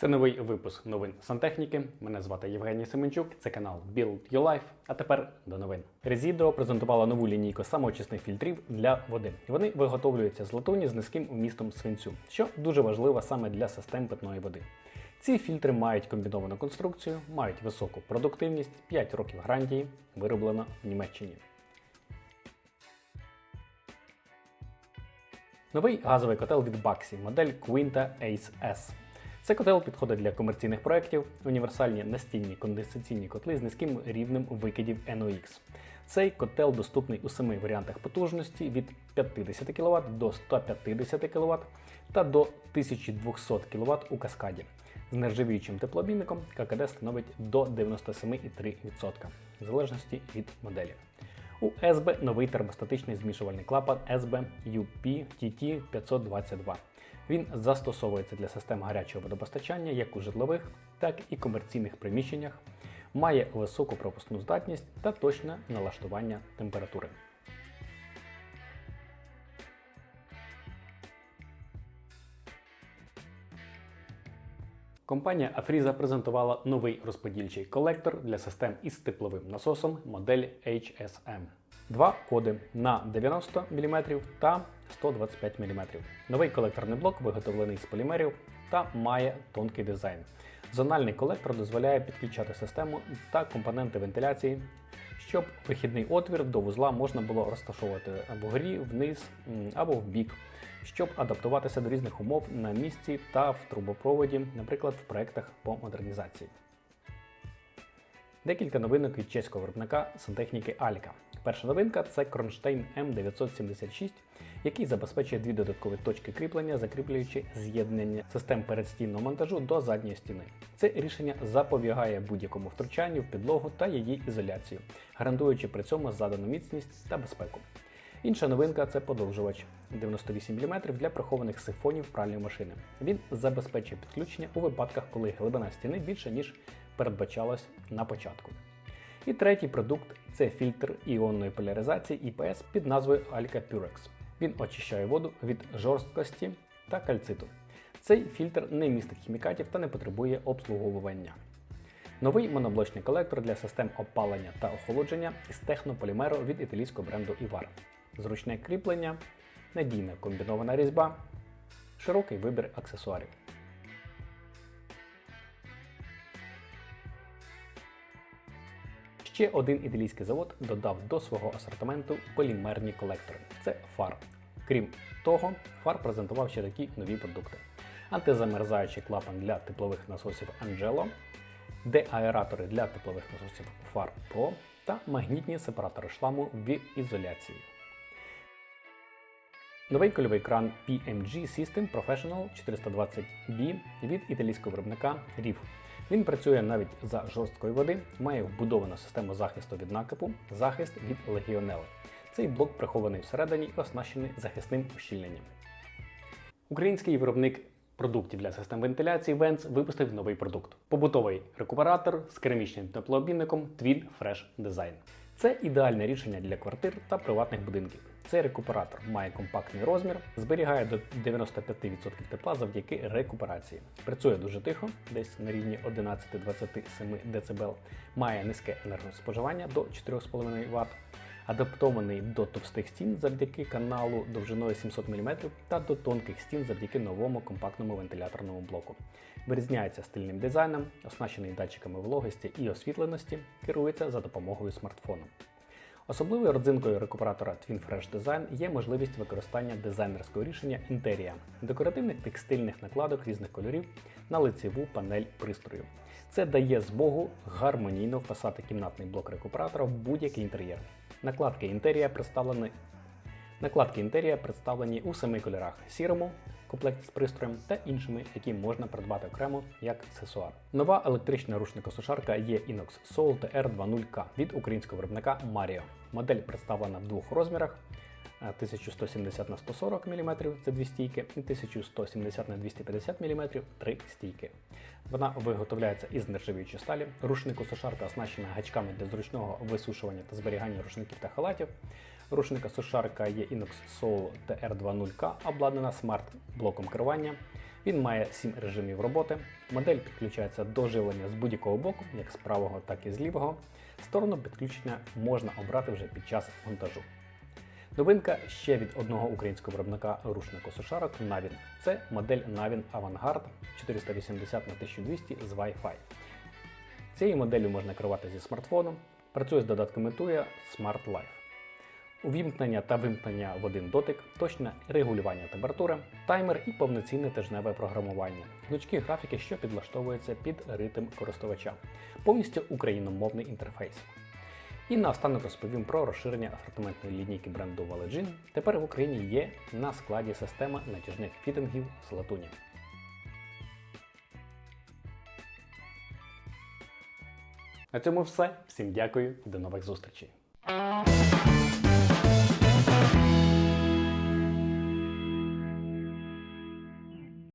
Це новий випуск новин сантехніки. Мене звати Євгеній Семенчук. Це канал Build Your Life. А тепер до новин. Резідо презентувала нову лінійку самоочисних фільтрів для води. Вони виготовлюються з латуні з низьким вмістом свинцю, що дуже важливо саме для систем питної води. Ці фільтри мають комбіновану конструкцію, мають високу продуктивність, 5 років гарантії, вироблено в Німеччині. Новий газовий котел від Baxi, модель Quinta Ace S. Цей котел підходить для комерційних проєктів, універсальні настільні конденсаційні котли з низьким рівнем викидів NOx. Цей котел доступний у семи варіантах потужності від 50 кВт до 150 кВт та до 1200 кВт у каскаді. З нержавіючим теплообмінником ККД становить до 97,3%, в залежності від моделі. У СБ новий термостатичний змішувальний клапан SB UP TT 522. Він застосовується для систем гарячого водопостачання як у житлових, так і комерційних приміщеннях, має високу пропускну здатність та точне налаштування температури. Компанія Афріза презентувала новий розподільчий колектор для систем із тепловим насосом модель HSM. Два коди на 90 мм та 125 мм. Новий колекторний блок виготовлений з полімерів та має тонкий дизайн. Зональний колектор дозволяє підключати систему та компоненти вентиляції, щоб вихідний отвір до вузла можна було розташовувати або вгорі, вниз або в бік, щоб адаптуватися до різних умов на місці та в трубопроводі, наприклад, в проєктах по модернізації. Декілька новинок від чеського виробника сантехніки Алька. Перша новинка це кронштейн М976, який забезпечує дві додаткові точки кріплення, закріплюючи з'єднання систем передстінного монтажу до задньої стіни. Це рішення запобігає будь-якому втручанню в підлогу та її ізоляцію, гарантуючи при цьому задану міцність та безпеку. Інша новинка це подовжувач 98 мм для прихованих сифонів пральної машини. Він забезпечує підключення у випадках, коли глибина стіни більше, ніж передбачалось на початку. І третій продукт це фільтр іонної поляризації ІПС під назвою Alka Purex. Він очищає воду від жорсткості та кальциту. Цей фільтр не містить хімікатів та не потребує обслуговування. Новий моноблочний колектор для систем опалення та охолодження із технополімеру від італійського бренду Ivar. Зручне кріплення, надійна комбінована різьба, широкий вибір аксесуарів. Ще один італійський завод додав до свого асортименту полімерні колектори. Це фар. Крім того, фар презентував ще такі нові продукти: антизамерзаючий клапан для теплових насосів Angelo, деаератори для теплових насосів фар Pro та магнітні сепаратори шламу в ізоляції. Новий кольовий кран PMG System Professional 420B від італійського виробника RIF. Він працює навіть за жорсткої води, має вбудовану систему захисту від накипу, захист від легіонели. Цей блок прихований всередині і оснащений захисним ущільненням. Український виробник продуктів для систем вентиляції Vents випустив новий продукт побутовий рекуператор з керамічним теплообмінником Twin Fresh Design. Це ідеальне рішення для квартир та приватних будинків. Цей рекуператор має компактний розмір, зберігає до 95% тепла завдяки рекуперації. Працює дуже тихо, десь на рівні 11-27 дБ, має низьке енергоспоживання до 4,5 Вт, адаптований до товстих стін завдяки каналу довжиною 700 мм та до тонких стін завдяки новому компактному вентиляторному блоку. Вирізняється стильним дизайном, оснащений датчиками вологості і освітленості, керується за допомогою смартфону. Особливою родзинкою рекуператора Twin Fresh Design є можливість використання дизайнерського рішення інтерія, декоративних текстильних накладок різних кольорів на лицеву панель пристрою. Це дає змогу гармонійно вписати кімнатний блок рекуператора в будь-який інтер'єр. Накладки інтерія представлені Накладки інтерія представлені у семи кольорах: сірому, комплект з пристроєм та іншими, які можна придбати окремо як аксесуар. Нова електрична рушникосушарка є Inox Soul TR20K від українського виробника Mario. Модель представлена в двох розмірах. Е, 1170 на 140 мм це дві стійки, і 1170 на 250 мм три стійки. Вона виготовляється із нержавіючої сталі. Рушникосушарка оснащена гачками для зручного висушування та зберігання рушників та халатів. Рушника сушарка є Inox Soul TR20K, обладнана смарт-блоком керування. Він має 7 режимів роботи. Модель підключається до живлення з будь-якого боку, як з правого, так і з лівого. Сторону підключення можна обрати вже під час монтажу. Новинка ще від одного українського виробника рушнику сушарок Navin. Це модель Navin Avantgarde 480 на 1200 з Wi-Fi. Цією моделлю можна керувати зі смартфоном, працює з додатками TUI Smart Life. Увімкнення та вимкнення в один дотик, точне регулювання температури, таймер і повноцінне тижневе програмування, гнучкі графіки, що підлаштовуються під ритм користувача, повністю україномовний інтерфейс. І наостанок розповім про розширення асортиментної лінійки бренду Valegin. Тепер в Україні є на складі система натяжних фітингів з латуні. На цьому все. Всім дякую, до нових зустрічей.